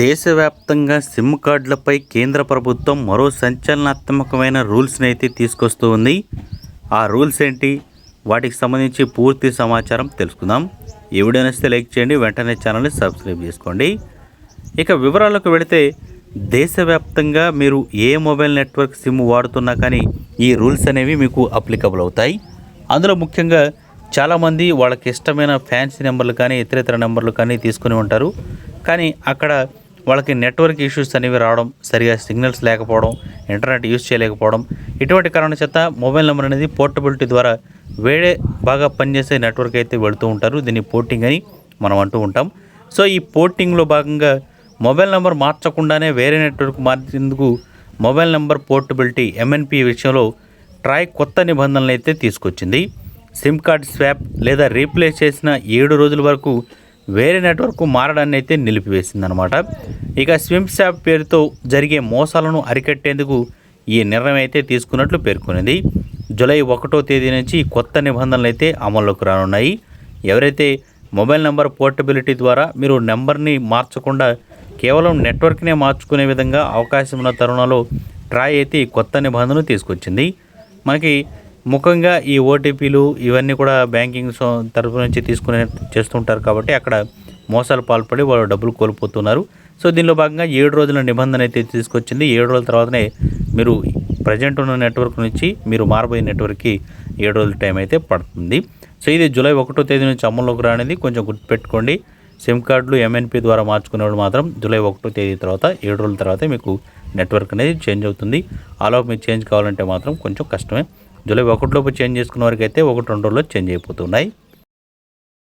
దేశవ్యాప్తంగా సిమ్ కార్డులపై కేంద్ర ప్రభుత్వం మరో సంచలనాత్మకమైన రూల్స్ని అయితే తీసుకొస్తూ ఉంది ఆ రూల్స్ ఏంటి? వాటికి సంబంధించి పూర్తి సమాచారం తెలుసుకుందాం. ఈ వీడియో నచ్చితే లైక్ చేయండి వెంటనే ఛానల్ని సబ్స్క్రైబ్ చేసుకోండి. ఇక వివరాలకు వెళితే దేశవ్యాప్తంగా మీరు ఏ మొబైల్ నెట్వర్క్ సిమ్ వాడుతున్నా కానీ ఈ రూల్స్ అనేవి మీకు అప్లికబుల్ అవుతాయి. అందులో ముఖ్యంగా చాలామంది వాళ్ళకి ఇష్టమైన ఫ్యాన్సీ నెంబర్లు కానీ ఇతరితర నెంబర్లు కానీ తీసుకుని ఉంటారు. కానీ అక్కడ వాళ్ళకి నెట్వర్క్ ఇష్యూస్ అనేవి రావడం సరిగా సిగ్నల్స్ లేకపోవడం ఇంటర్నెట్ యూస్ చేయలేకపోవడం ఇటువంటి కారణం చేత మొబైల్ నెంబర్ అనేది పోర్టబిలిటీ ద్వారా వేరే బాగా పనిచేసే నెట్వర్క్ అయితే వెళుతూ ఉంటారు. దీన్ని పోర్టింగ్ అని మనం అంటూ ఉంటాం. సో ఈ పోర్టింగ్లో భాగంగా మొబైల్ నెంబర్ మార్చకుండానే వేరే నెట్వర్క్ మార్చేందుకు mobile number portability M N P విషయంలో ట్రాయ్ కొత్త నిబంధనలు అయితే తీసుకొచ్చింది. సిమ్ కార్డ్ స్వాప్ లేదా రీప్లేస్ చేసిన ఏడు రోజుల వరకు వేరే నెట్వర్క్ మారడాన్ని అయితే నిలిపివేసిందనమాట ఇక స్విమ్ స్వాప్ పేరుతో జరిగే మోసాలను అరికట్టేందుకు ఈ నిర్ణయం అయితే తీసుకున్నట్లు పేర్కొనింది. జూలై ఒకటో తేదీ నుంచి కొత్త నిబంధనలు అయితే అమల్లోకి రానున్నాయి. ఎవరైతే మొబైల్ నెంబర్ పోర్టబిలిటీ ద్వారా మీరు నెంబర్ని మార్చకుండా కేవలం నెట్వర్క్నే మార్చుకునే విధంగా అవకాశం ఉన్న తరుణంలో ట్రాయ్ అయితే ఈ కొత్త నిబంధనలు తీసుకొచ్చింది. మనకి ముఖ్యంగా ఈ ఓటీపీలు ఇవన్నీ కూడా బ్యాంకింగ్ సో- తరపు నుంచి తీసుకునే చేస్తుంటారు కాబట్టి అక్కడ మోసాలు పాల్పడి వాళ్ళు డబ్బులు కోల్పోతున్నారు. సో దీనిలో భాగంగా ఏడు రోజుల నిబంధన అయితే తీసుకొచ్చింది. ఏడు రోజుల తర్వాతనే మీరు ప్రజెంట్ ఉన్న నెట్వర్క్ నుంచి మీరు మారబోయే నెట్వర్క్కి ఏడు రోజుల టైం అయితే పడుతుంది. సో ఇది జూలై ఒకటో తేదీ నుంచి అమల్లోకి రానిది. కొంచెం గుర్తుపెట్టుకోండి. సిమ్ కార్డులు ఎంఎన్పి ద్వారా మార్చుకునేవాడు మాత్రం జూలై ఒకటో తేదీ తర్వాత ఏడు రోజుల తర్వాత మీకు నెట్వర్క్ అనేది చేంజ్ అవుతుంది. ఆలోపు మీకు చేంజ్ కావాలంటే మాత్రం కొంచెం కష్టమే. జూలై ఒకటిలోపు చేంజ్ చేసుకున్న వరకు అయితే ఒకటి రెండు రోజుల్లో చేంజ్ అయిపోతున్నాయి.